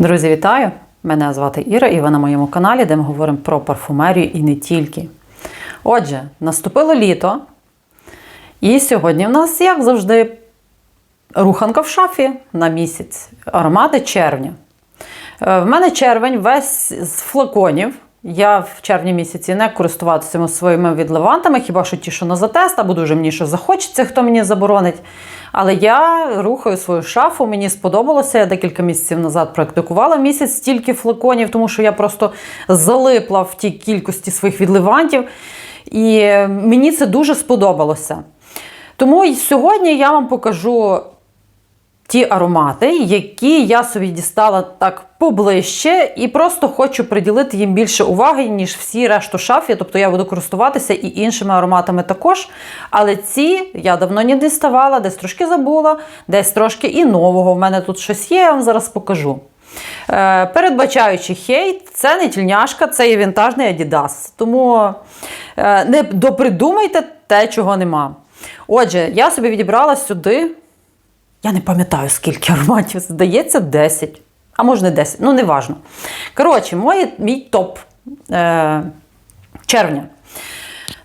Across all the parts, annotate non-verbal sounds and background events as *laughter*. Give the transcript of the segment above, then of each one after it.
Друзі, вітаю! Мене звати Іра, і ви на моєму каналі, де ми говоримо про парфумерію і не тільки. Отже, наступило літо, і сьогодні в нас, як завжди, руханка в шафі на місяць. Аромати червня. Е, В мене червень весь з флаконів. Я в червні місяці не користуватиму своїми відливантами, хіба що ті, що на затест, або дуже мені що захочеться, хто мені заборонить. Але я рухаю свою шафу, мені сподобалося. Я декілька місяців назад практикувала місяць стільки флаконів, тому що я просто залипла в тій кількості своїх відливантів. І мені це дуже сподобалося. Тому сьогодні я вам покажу ті аромати, які я собі дістала так поближче, і просто хочу приділити їм більше уваги, ніж всі решту шафі. Тобто я буду користуватися і іншими ароматами також. Але ці я давно не діставала, десь трошки забула, десь трошки і нового. В мене тут щось є, я вам зараз покажу. Е, передбачаючи хейт, це не тільняшка, це є вінтажний Adidas. Тому е, не допридумайте те, чого нема. Отже, я собі відібрала сюди. Я не пам'ятаю, скільки ароматів. Здається, 10. А може не 10, ну не важно. Коротше, моє, мій топ е, червня.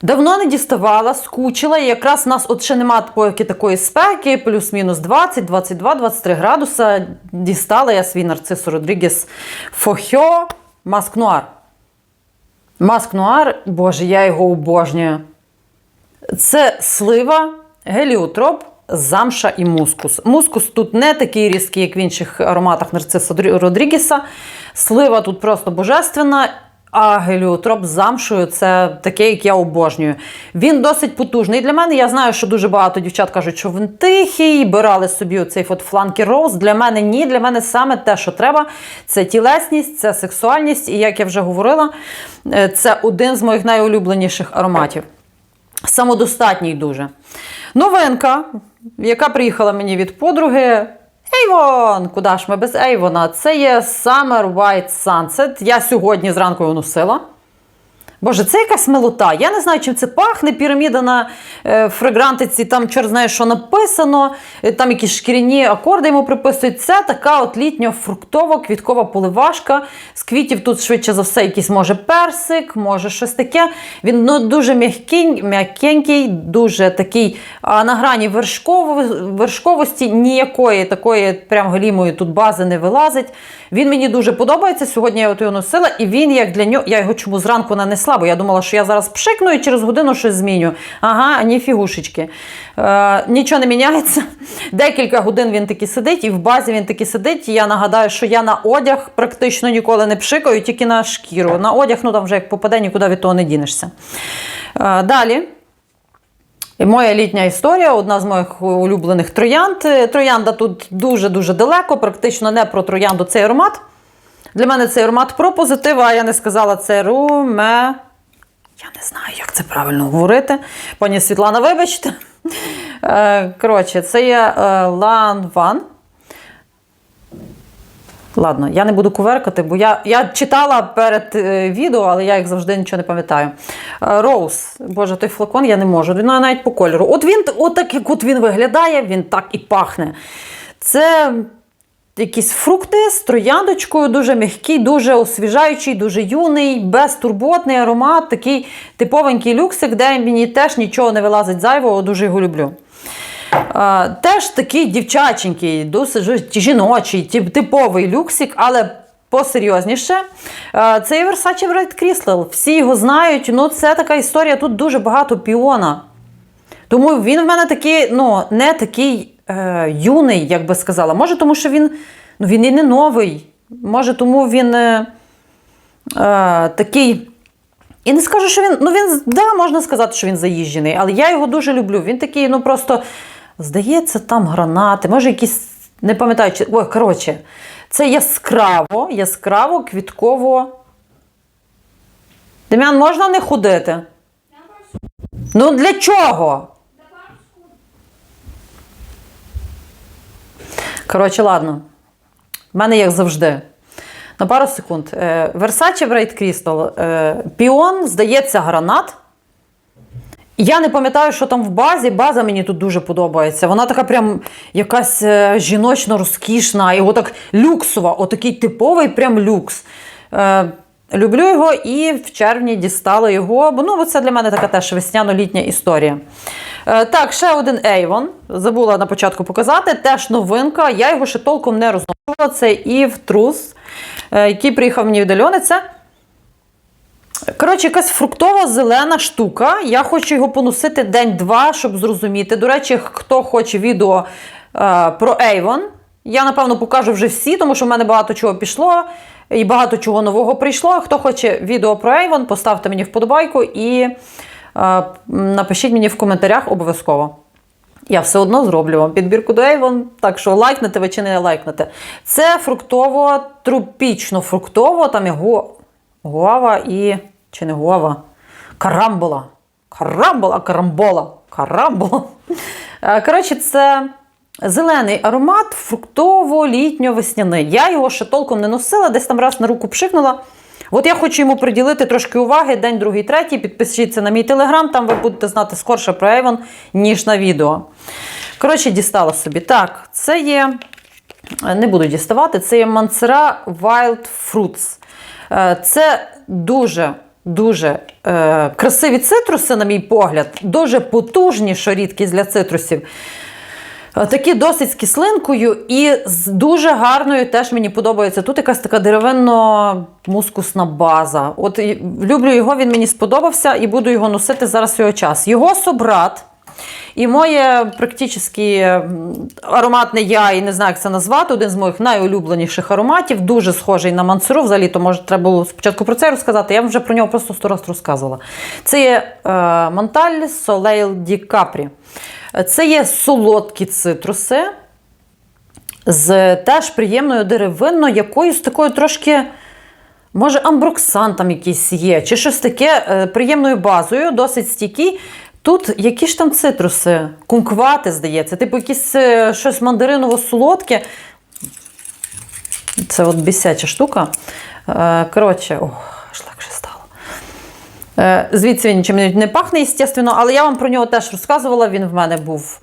Давно не діставала, скучила, і якраз у нас от ще немає поки такої спеки, плюс-мінус 20, 22, 23 градуса. Дістала я свій нарцис Родрігес Фохьо Маск Нуар. Маск Нуар, боже, я його обожнюю. Це слива, геліотроп, замша і мускус. Мускус тут не такий різкий, як в інших ароматах нарциса Родрігеса. Слива тут просто божественна. А геліотроп з замшою це таке, як я обожнюю. Він досить потужний для мене. Я знаю, що дуже багато дівчат кажуть, що він тихий, бирали собі оцей от фланки роуз. Для мене ні. Для мене саме те, що треба, це тілесність, це сексуальність. І як я вже говорила, е, це один з моїх найулюбленіших ароматів. Самодостатній дуже. Новинка, яка приїхала мені від подруги. Ейвон! Куди ж ми без Ейвона? Це є Summer White Sunset. Я сьогодні зранку його носила. Боже, це якась милота. Я не знаю, чим це пахне. Піраміда на е, фрагрантиці, там чорт знає, що написано, е, там якісь шкіряні акорди йому приписують. Це така от літньо-фруктова квіткова поливашка. З квітів тут швидше за все, якийсь може персик, може щось таке. Він ну, дуже м'якенький, дуже такий а на грані вершково- вершковості ніякої такої прям глімої тут бази не вилазить. Він мені дуже подобається. Сьогодні я от його носила, і він як для нього. Я його чому зранку нанесла, бо я думала, що я зараз пшикну і через годину щось зміню. Ага, ні фігушечки. Е, нічого не міняється. Декілька годин він таки сидить, і в базі він таки сидить. І я нагадаю, що я на одяг практично ніколи не пшикаю, тільки на шкіру. На одяг, ну там вже як попаде, нікуди від того не дінешся. Е, далі. І моя літня історія, одна з моїх улюблених троянд. Троянда тут дуже-дуже далеко, практично не про троянду цей аромат. Для мене цей аромат про позитив, а я не сказала це руме. Я не знаю, як це правильно говорити. Пані Світлана, вибачте. Е, Коротше, це є е, Лан Ван. Ладно, я не буду куверкати, бо я, я читала перед е, відео, але я як завжди нічого не пам'ятаю. Роуз, боже, той флакон я не можу. Він навіть по кольору. От він, от так як от він виглядає, він так і пахне. Це якісь фрукти з трояндочкою, дуже м'який, дуже освіжаючий, дуже юний, безтурботний аромат, такий типовенький люксик, де мені теж нічого не вилазить зайвого, дуже його люблю. Теж такий дівчаченький, досить жіночий, типовий люксик, але посерйозніше. Це є Versace Bright Crystal. Всі його знають. Ну, це така історія. Тут дуже багато піона. Тому він в мене такий, ну, не такий е, юний, як би сказала. Може, тому що він, ну, він і не новий. Може, тому він е, е, такий. І не скажу, що він. Ну, він, да, можна сказати, що він заїжджений, але я його дуже люблю. Він такий, ну просто, здається, там гранати, може, якісь. Не пам'ятаю, чи. Ой, коротше, це яскраво, яскраво, квітково. Дем'ян, можна не ходити? Ну, для чого? Коротше, ладно. В мене як завжди. На пару секунд. Е, Versace Bright Crystal. Е, Піон, здається, гранат. Я не пам'ятаю, що там в базі. База мені тут дуже подобається. Вона така прям якась е, жіночно розкішна, і отак люксова, отакий типовий прям люкс. Люблю його і в червні дістала його, бо ну, це для мене така теж весняно-літня історія. Е, так, ще один Avon. Забула на початку показати. Теж новинка. Я його ще толком не розношувала. Це Eve Truth, е, який приїхав мені від Альони. Коротше, якась фруктова зелена штука. Я хочу його поносити день-два, щоб зрозуміти. До речі, хто хоче відео е, про Avon, я напевно покажу вже всі, тому що в мене багато чого пішло і багато чого нового прийшло. Хто хоче відео про Avon, поставте мені вподобайку і напишіть мені в коментарях обов'язково. Я все одно зроблю вам підбірку до Avon, так що лайкнете ви чи не лайкнете. Це фруктово, тропічно фруктово, там є го, гуава і. чи не гуава? Карамбола. Карамбола, карамбола, карамбола. Е, Коротше, це зелений аромат, фруктово-літньо-весняний. Я його ще толком не носила, десь там раз на руку пшикнула. От я хочу йому приділити трошки уваги день, другий, третій. Підпишіться на мій телеграм, там ви будете знати скорше про Avon, ніж на відео. Коротше, дістала собі. Так, це є. Не буду діставати, це є Мансера Wild Fruits. Е, Це дуже. Дуже е, красиві цитруси, на мій погляд, дуже потужні, що рідкість для цитрусів. Е, Такі досить з кислинкою і з дуже гарною теж мені подобається. Тут якась така деревинно-мускусна база. От люблю його, він мені сподобався і буду його носити зараз його час. Його собрат. І моє практично ароматне я і не знаю, як це назвати, один з моїх найулюбленіших ароматів, дуже схожий на мансуру. Взагалі, то може треба було спочатку про це розказати. Я вам вже про нього просто сто раз розказувала. Це є е, Монталь Солейл Ді Капрі. Це є солодкі цитруси з теж приємною деревинною, якоюсь такою трошки. Може, амброксан там якийсь є, чи щось таке е, приємною базою, досить стійкий. Тут які ж там цитруси? Кумквати, здається, типу якісь е, щось мандариново-солодке. Це от бісяча штука. Е, Коротше, ох, легше стало. Е, Звідси він нічим не пахне, звісно, але я вам про нього теж розказувала. Він в мене був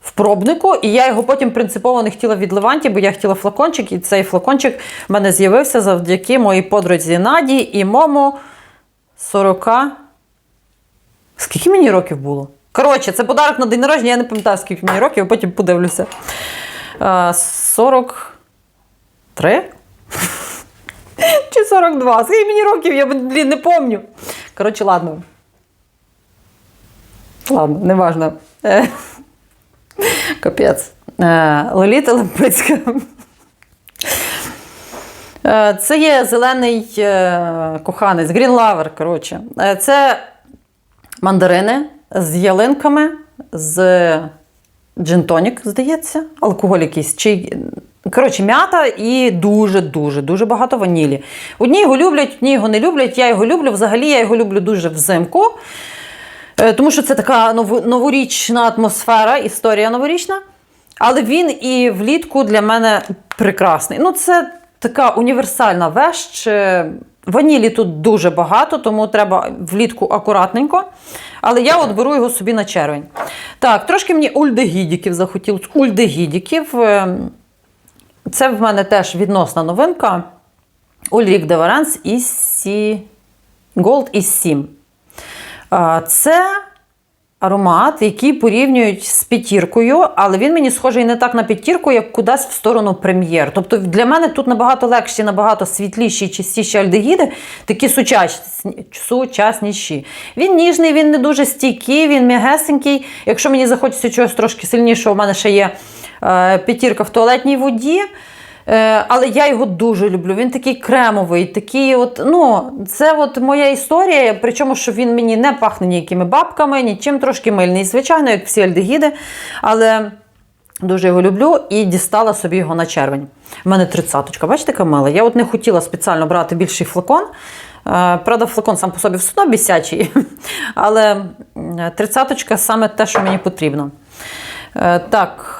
в пробнику, і я його потім принципово не хотіла від Леванті, бо я хотіла флакончик, і цей флакончик в мене з'явився завдяки моїй подрузі Наді і мому 40. Скільки мені років було? Коротше, це подарок на день народження, я не пам'ятаю, скільки мені років, потім подивлюся. Е, 43? Чи 42? Скільки мені років, я блін, не пам'ятаю. Коротше, ладно. Ладно, неважно. Е, Капець. Е, Лоліта Лемпицька. Е, Це є зелений коханець, Green Lover, коротше. Це мандарини з ялинками, з джинтонік, здається, алкоголь якийсь. Чи... Коротше, м'ята і дуже-дуже дуже багато ванілі. Одні його люблять, одні його не люблять. Я його люблю. Взагалі я його люблю дуже взимку. Е, Тому що це така новорічна атмосфера, історія новорічна. Але він і влітку для мене прекрасний. Ну, це така універсальна вещ. Ванілі тут дуже багато, тому треба влітку акуратненько. Але я от беру його собі на червень. Так, трошки мені ульдегідіків захотілося. Ульдегідіків. е, Це в мене теж відносна новинка. Ульрік Деваранс із Сі... Голд із 7. Це аромат, який порівнюють з п'ятіркою, але він мені схожий не так на п'ятірку, як кудись в сторону прем'єр. Тобто для мене тут набагато легші, набагато світліші чистіші альдегіди, такі сучасні, сучасніші. Він ніжний, він не дуже стійкий, він м'ягесенький. Якщо мені захочеться чогось трошки сильнішого, у мене ще є е, п'ятірка в туалетній воді. Е, Але я його дуже люблю. Він такий кремовий, такий от, ну, це от моя історія. Причому, що він мені не пахне ніякими бабками, нічим трошки мильний, звичайно, як всі альдегіди. Але дуже його люблю і дістала собі його на червень. У мене тридцяточка, бачите, яка мила? Я от не хотіла спеціально брати більший флакон. Е, Правда, флакон сам по собі все одно бісячий, *laughs* але тридцяточка саме те, що мені потрібно. Е, Так.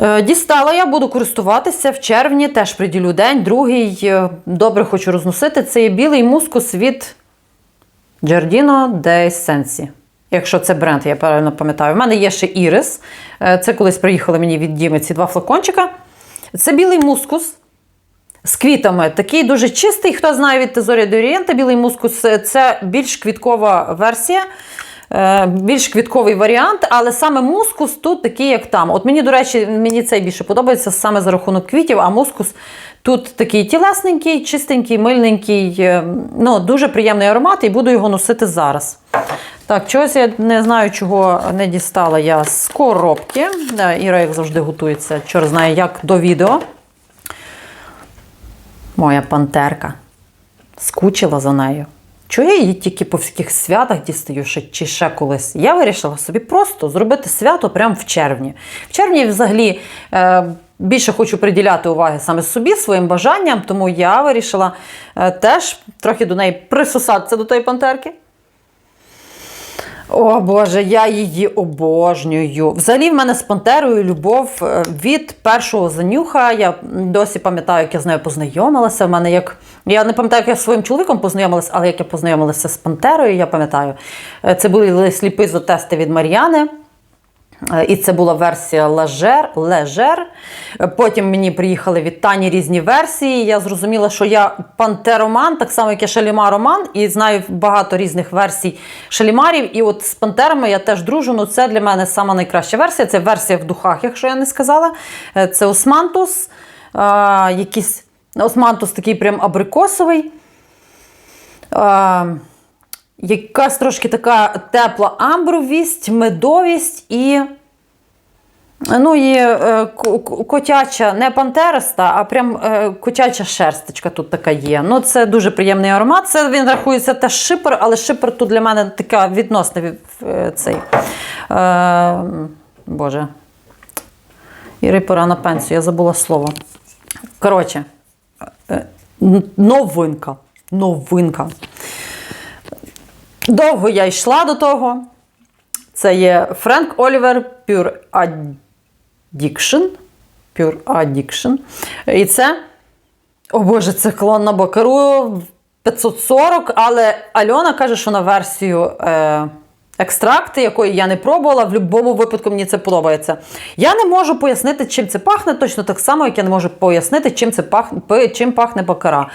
Е, Дістала я, буду користуватися в червні, теж приділю день. Другий е, добре хочу розносити. Це є білий мускус від Giardino de Essensi. Якщо це бренд, я правильно пам'ятаю. У мене є ще Ірис. Е, Це колись приїхали мені від Діми ці два флакончика. Це білий мускус з квітами. Такий дуже чистий. Хто знає від Тезорі до Орієнта, білий мускус це більш квіткова версія. Е, Більш квітковий варіант, але саме мускус тут такий, як там. От мені, до речі, мені цей більше подобається саме за рахунок квітів, а мускус тут такий тілесненький, чистенький, мильненький, е, ну, дуже приємний аромат, і буду його носити зараз. Так, чогось я не знаю, чого не дістала я з коробки. Іра, як завжди, готується, чор знає, як до відео. Моя пантерка. Скучила за нею. Чого я її тільки по всяких святах дістаю, чи ще колись? Я вирішила собі просто зробити свято прямо в червні. В червні взагалі е, більше хочу приділяти уваги саме собі, своїм бажанням, тому я вирішила е, теж трохи до неї присосатися до тої пантерки. О Боже, я її обожнюю. Взагалі, в мене з Пантерою любов е, від першого занюха. Я досі пам'ятаю, як я з нею познайомилася. В мене як я не пам'ятаю, як я зі своїм чоловіком познайомилася, але як я познайомилася з Пантерою, я пам'ятаю. Е, Це були сліпи зотести від Мар'яни. Е, І це була версія Лежер, Лежер. Е, Потім мені приїхали від Тані різні версії. Я зрозуміла, що я пантероман, так само, як я шалімароман, і знаю багато різних версій шалімарів. І от з пантерами я теж дружу. Ну, це для мене сама найкраща версія. Це версія в духах, якщо я не сказала. Е, Це Османтус. А, якийсь Османтус такий прям абрикосовий. А, якась трошки така тепла амбровість, медовість і. Ну і е, ко- ко- котяча, не пантериста, а прям е, котяча шерсточка тут така є. Ну, це дуже приємний аромат. Це він рахується теж шипер, але шипер тут для мене така відносна від е, цей. Е, Боже. Іри пора на пенсію, я забула слово. Коротше, е, новинка. Новинка. Довго я йшла до того. Це є Френк Олівер Pure Addiction. Pure Addiction. І це, о Боже, це клон на Бакару 540, але Альона каже, що на версію е, екстракти, якої я не пробувала, в будь-якому випадку мені це подобається. Я не можу пояснити, чим це пахне, точно так само, як я не можу пояснити, чим, це пахне, чим пахне Бакара.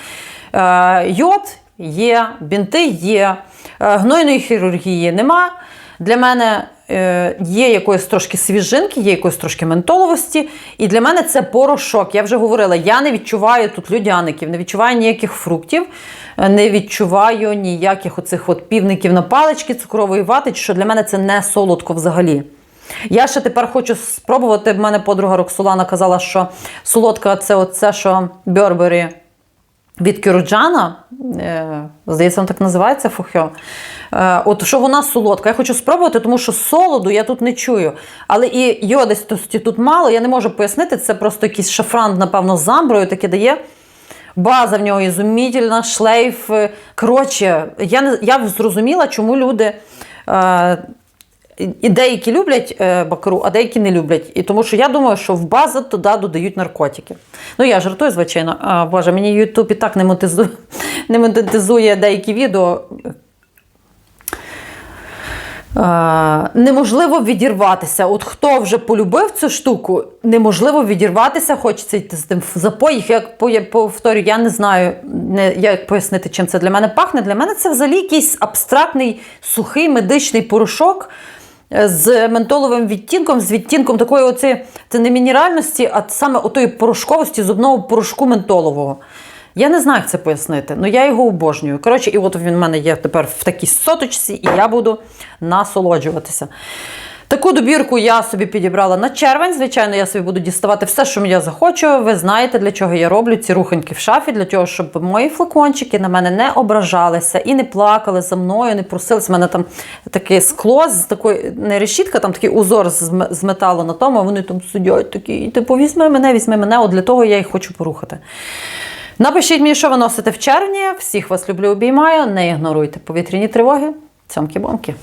Е, йод є, бінти є, гнойної хірургії нема. Для мене е, є якоїсь трошки свіжинки, є якоїсь трошки ментоловості. І для мене це порошок. Я вже говорила, я не відчуваю тут людяників, не відчуваю ніяких фруктів, е, не відчуваю ніяких оцих от півників на палички, цукрової вати, що для мене це не солодко взагалі. Я ще тепер хочу спробувати. В мене подруга Роксолана казала, що солодка це оце, що Бьорбері від Кюрджана, е, здається, він так називається фухьо. Е, от що вона солодка. Я хочу спробувати, тому що солоду я тут не чую. Але і йодистості тут мало, я не можу пояснити. Це просто якийсь шафран, напевно, з амброю таке дає. База в нього ізумітельна, шлейф. Коротше, я, я зрозуміла, чому люди. Е, і деякі люблять е, бакару, а деякі не люблять. І тому що я думаю, що в базу туди додають наркотики. Ну, я жартую, звичайно. А, Боже, мені Ютуб і так не монетизує, не монетизує деякі відео. Е, неможливо відірватися. От хто вже полюбив цю штуку, неможливо відірватися, хочеться йти з тим в запой. Як по- я не знаю, не, як пояснити, чим це для мене пахне. Для мене це взагалі якийсь абстрактний сухий медичний порошок з ментоловим відтінком, з відтінком такої оці, це не мінеральності, а саме отої порошковості зубного порошку ментолового. Я не знаю, як це пояснити, але я його обожнюю. Коротше, і от він в мене є тепер в такій соточці, і я буду насолоджуватися. Таку добірку я собі підібрала на червень. Звичайно, я собі буду діставати все, що я захочу. Ви знаєте, для чого я роблю ці руханьки в шафі, для того, щоб мої флакончики на мене не ображалися і не плакали за мною, не просилися. У мене там таке скло з такої не решітка, там такий узор з з металу на тому, вони там сидять такі, типу, візьми мене, візьми мене. От для того я їх хочу порухати. Напишіть мені, що ви носите в червні. Всіх вас люблю, обіймаю. Не ігноруйте повітряні тривоги. Цьомки-бомки.